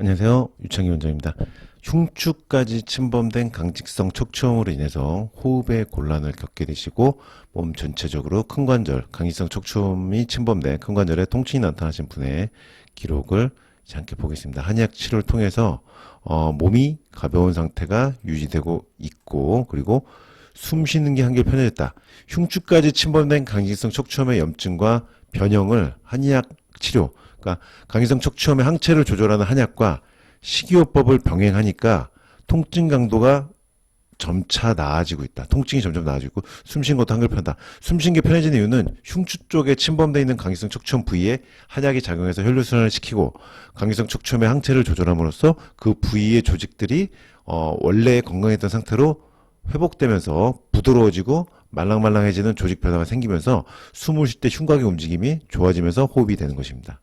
안녕하세요. 유창희 원장입니다. 흉추까지 침범된 강직성 척추염으로 인해서 호흡에 곤란을 겪게 되시고 몸 전체적으로 큰 관절, 강직성 척추염이 침범된 큰 관절에 통증이 나타나신 분의 기록을 함께 보겠습니다. 한의학 치료를 통해서 어, 몸이 가벼운 상태가 유지되고 있고 그리고 숨 쉬는 게 한결 편해졌다. 흉추까지 침범된 강직성 척추염의 염증과 변형을 한의학 치료, 그러니까 강직성 척추염의 항체를 조절하는 한약과 식이요법을 병행하니까 통증 강도가 점차 나아지고 있다. 통증이 점점 나아지고 숨쉬는 것도 한결 편하다. 숨쉬는 게 편해지는 이유는 흉추 쪽에 침범되어 있는 강기성 척추염 부위에 한약이 작용해서 혈류순환을 시키고 강기성 척추염의 항체를 조절함으로써 그 부위의 조직들이 어, 원래 건강했던 상태로 회복되면서 부드러워지고 말랑말랑해지는 조직 변화가 생기면서 숨을 쉴 때 흉곽의 움직임이 좋아지면서 호흡이 되는 것입니다.